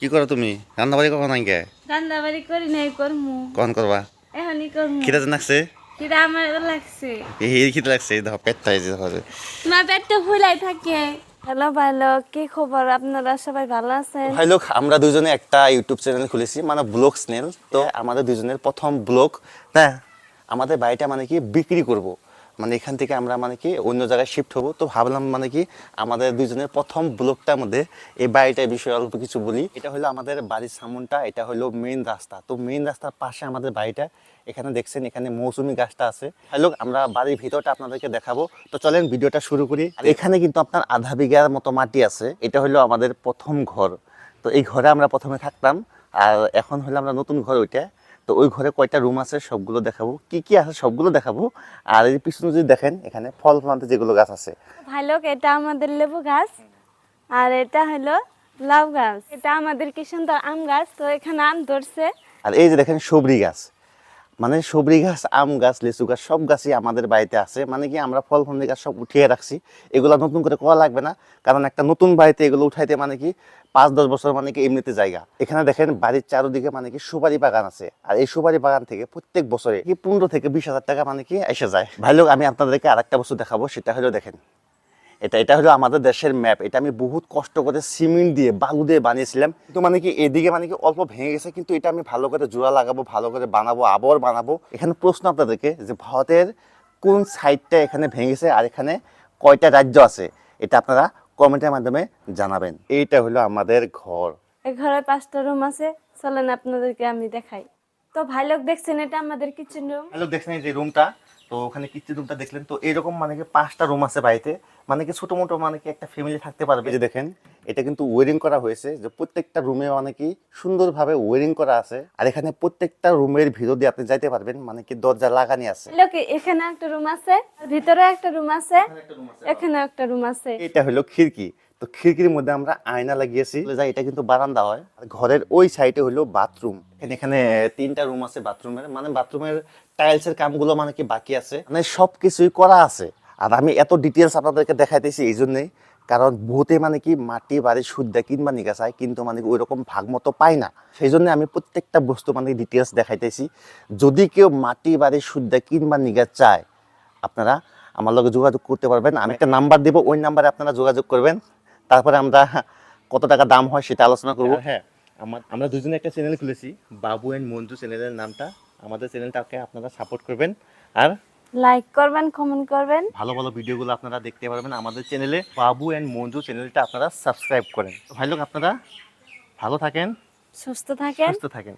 কি করো তুমি? রান্না বাড়ি কখন আনকে রান্না বাড়ি করি নাই করমু। কখন করবা? এখনই করমু। খিদে যে লাগছে? কিরা আমার লাগছে। এই খিদে লাগছে এই দেখো পেটটা এই দেখো। তোমার পেটটা ফুলাই থাকে। হ্যালো ভালো কি খবর? আপনারা সবাই ভালো আছেন? ভাই লোক আমরা দুজনে একটা ইউটিউব চ্যানেল খুলেছি মানে ব্লগ স্নেল তো আমাদের দুজনের প্রথম ব্লগ হ্যাঁ আমাদের বাড়িটা মানে কি বিক্রি করব। মানে এখান থেকে আমরা মানে কি অন্য জায়গায় শিফট হব। তো ভাবলাম মানে কি আমাদের দুজনের প্রথম ব্লকটার মধ্যে এই বাড়িটার বিষয়ে অল্প কিছু বলি। এটা হলো আমাদের বাড়ির সামনটা, এটা হলো মেন রাস্তা। তো মেইন রাস্তার পাশে আমাদের বাড়িটা, এখানে দেখছেন এখানে মৌসুমি গাছটা আছে। হ্যালো আমরা বাড়ির ভিতরটা আপনাদেরকে দেখাবো। তো চলেন ভিডিওটা শুরু করি। আর এখানে কিন্তু আপনার আধা বিঘার মতো মাটি আছে। এটা হলো আমাদের প্রথম ঘর। তো এই ঘরে আমরা প্রথমে থাকতাম। আর এখন হলো আমরা নতুন ঘর ওইটা। তো ওই ঘরে কয়টা রুম আছে সবগুলো দেখাবো। কি কি আছে সবগুলো দেখাবো। আর এই পিছনে যদি দেখেন এখানে ফল ফলান্তে যেগুলো গাছ আছে। ভালো এটা আমাদের লেবু গাছ আর এটা হলো লাউ গাছ। এটা আমাদের কি সুন্দর আম গাছ তো এখানে আম ধরছে। আর এই যে দেখেন সবরি গাছ। মানে সবরি গাছ, আম গাছ, লিচু গাছ, সব গাছই আমাদের বাড়িতে আছে। মানে কি আমরা ফল ফল গাছ সব উঠিয়ে রাখছি। এগুলো নতুন করে করা লাগবে না। কারণ একটা নতুন বাড়িতে এগুলো উঠাইতে মানে কি পাঁচ, দশ বছর মানে কি এমনিতে জায়গা। এখানে দেখেন বাড়ির চারদিকে মানে কি সুপারি বাগান আছে। আর এই সুপারি বাগান থেকে প্রত্যেক বছরে কি পনেরো থেকে বিশ হাজার টাকা মানে কি এসে যায়। ভাই লোক, আমি আপনাদেরকে আরেকটা বস্তু দেখাবো, সেটা হলো দেখেন এটা এটা হলো আমাদের দেশের ম্যাপ এটা আমি বহুত কষ্ট করে সিমেন্ট দিয়ে বালু দিয়ে বানিয়েছিলাম। কিন্তু মানে কি এদিকে মানে কি অল্প ভেঙে গেছে কিন্তু এটা আমি ভালো করে জোড়া লাগাবো ভালো করে বানাবো আবার বানাবো। এখানে প্রশ্ন আপনাদেরকে যে ভারতের কোন সাইডটা এখানে ভেঙেছে আর এখানে কয়টা রাজ্য আছে? এটা আপনারা কমেন্টের মাধ্যমে জানাবেন। এইটা হলো আমাদের ঘর। এই ঘরে পাঁচটা রুম আছে। চলেন আপনাদেরকে আমি দেখাই। তো ভাই লোক দেখছেন এটা আমাদের কিচেন রুম হ্যালো দেখছেন এই যে রুমটা তো ওখানে কিচেন রুমটা দেখলেন তো এরকম মানে কি পাঁচটা রুম আছে বাড়িতে। মানে কি ছোট মোটো মানে কি একটা ফ্যামিলি থাকতে পারবে? যে দেখেন এটা কিন্তু ওয়ারিং করা হয়েছে যে প্রত্যেকটা রুমে মানে কি সুন্দরভাবে ওয়ারিং করা আছে। আর এখানে প্রত্যেকটা রুমের ভিতর দিয়ে আপনি যাইতে পারবেন মানে কি দরজা লাগানি আছে। লোক এখানে একটা রুম আছে ভিতরে একটা রুম আছে এখানে একটা রুম আছে এটা হলো খিড়কি। তো খিড়কির মধ্যে আমরা আয়না লাগিয়েছি। যাই এটা কিন্তু বারান্দা হয়। আর ঘরের ওই সাইডে হলো বাথরুম এখানে এখানে তিনটা রুম আছে বাথরুমের মানে বাথরুমের টাইলসের কামগুলো মানে কি বাকি আছে। মানে সব কিছুই করা আছে। আর আমি এত ডিটেলস আপনাদেরকে দেখাইতেছি এই জন্যই। কারণ বহুতে মানে কি মাটি, বাড়ি শুদ্ধা কিনবা নিকা চায়, কিন্তু মানে ওই রকম ভাগ মতো পায় না। সেই জন্য আমি প্রত্যেকটা বস্তু মানে ডিটেলস দেখাইতেছি। যদি কেউ মাটি, বাড়ি শুদ্ধা কিনবা নিকা চায়, আপনারা আমার লগে যোগাযোগ করতে পারবেন। আমি একটা নাম্বার দেবো, ওই নাম্বারে আপনারা যোগাযোগ করবেন। তারপরে আমরা কত টাকা দাম হয় সেটা আলোচনা করব। হ্যাঁ আমার, আমরা দুজনে একটা চ্যানেল খুলেছি, বাবু অ্যান্ড মঞ্জু চ্যানেলের নামটা। আমাদের চ্যানেলটাকে আপনারা সাপোর্ট করবেন। আর লাইক করবেন কমেন্ট করবেন। ভালো ভালো ভিডিওগুলো আপনারা দেখতে পারবেন আমাদের চ্যানেলে। বাবু অ্যান্ড মঞ্জু চ্যানেলটা আপনারা সাবস্ক্রাইব করেন। ভাই লোক আপনারা ভালো থাকেন। সুস্থ থাকেন। সুস্থ থাকেন।